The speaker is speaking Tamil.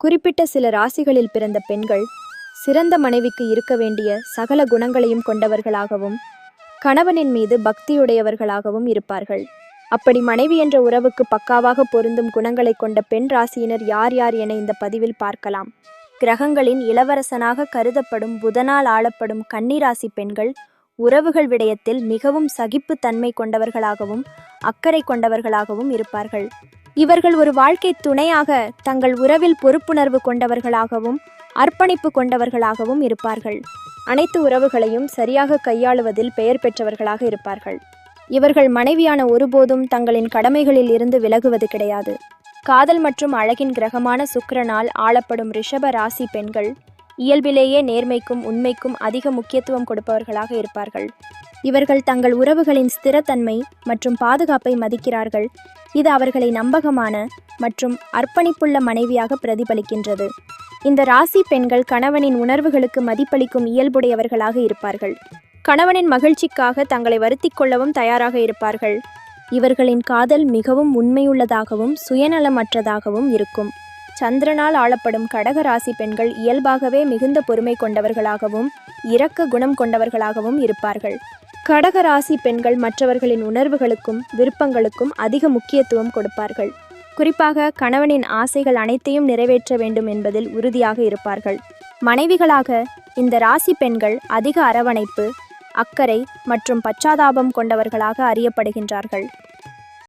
குறிப்பிட்ட சில ராசிகளில் பிறந்த பெண்கள் சிறந்த மனைவிக்கு இருக்க வேண்டிய சகல குணங்களையும் கொண்டவர்களாகவும் கணவனின் மீது பக்தியுடையவர்களாகவும் இருப்பார்கள். அப்படி மனைவி என்ற உறவுக்கு பக்காவாக பொருந்தும் குணங்களை கொண்ட பெண் ராசியினர் யார் யார் என இந்த பதிவில் பார்க்கலாம். கிரகங்களின் இளவரசனாக கருதப்படும் புதனால் ஆளப்படும் கன்னிராசி பெண்கள் உறவுகள் விடயத்தில் மிகவும் சகிப்புத்தன்மை கொண்டவர்களாகவும் அக்கறை கொண்டவர்களாகவும் இருப்பார்கள். இவர்கள் ஒரு வாழ்க்கை துணையாக தங்கள் உறவில் பொறுப்புணர்வு கொண்டவர்களாகவும் அர்ப்பணிப்பு கொண்டவர்களாகவும் இருப்பார்கள். அனைத்து உறவுகளையும் சரியாக கையாளுவதில் பெயர் பெற்றவர்களாக இருப்பார்கள். இவர்கள் மனைவியான ஒருபோதும் தங்களின் கடமைகளில் இருந்து விலகுவது கிடையாது. காதல் மற்றும் அழகின் கிரகமான சுக்கரனால் ஆளப்படும் ரிஷப ராசி பெண்கள் இயல்பிலேயே நேர்மைக்கும் உண்மைக்கும் அதிக முக்கியத்துவம் கொடுப்பவர்களாக இருப்பார்கள். இவர்கள் தங்கள் உறவுகளின் ஸ்திரத்தன்மை மற்றும் பாதுகாப்பை மதிக்கிறார்கள். இது அவர்களை நம்பகமான மற்றும் அர்ப்பணிப்புள்ள மனைவியாக பிரதிபலிக்கின்றது. இந்த ராசி பெண்கள் கணவனின் உணர்வுகளுக்கு மதிப்பளிக்கும் இயல்புடையவர்களாக இருப்பார்கள். கணவனின் மகிழ்ச்சிக்காக தங்களை வருத்திக் கொள்ளவும் தயாராக இருப்பார்கள். இவர்களின் காதல் மிகவும் உண்மையுள்ளதாகவும் சுயநலமற்றதாகவும் இருக்கும். சந்திரனால் ஆளப்படும் கடக ராசி பெண்கள் இயல்பாகவே மிகுந்த பொறுமை கொண்டவர்களாகவும் இரக்க குணம் கொண்டவர்களாகவும் இருப்பார்கள். கடக ராசி பெண்கள் மற்றவர்களின் உணர்வுகளுக்கும் விருப்பங்களுக்கும் அதிக முக்கியத்துவம் கொடுப்பார்கள். குறிப்பாக கணவனின் ஆசைகள் அனைத்தையும் நிறைவேற்ற வேண்டும் என்பதில் உறுதியாக இருப்பார்கள். மனைவிகளாக இந்த ராசி பெண்கள் அதிக அரவணைப்பு அக்கறை மற்றும் பச்சாதாபம் கொண்டவர்களாக அறியப்படுகின்றார்கள்.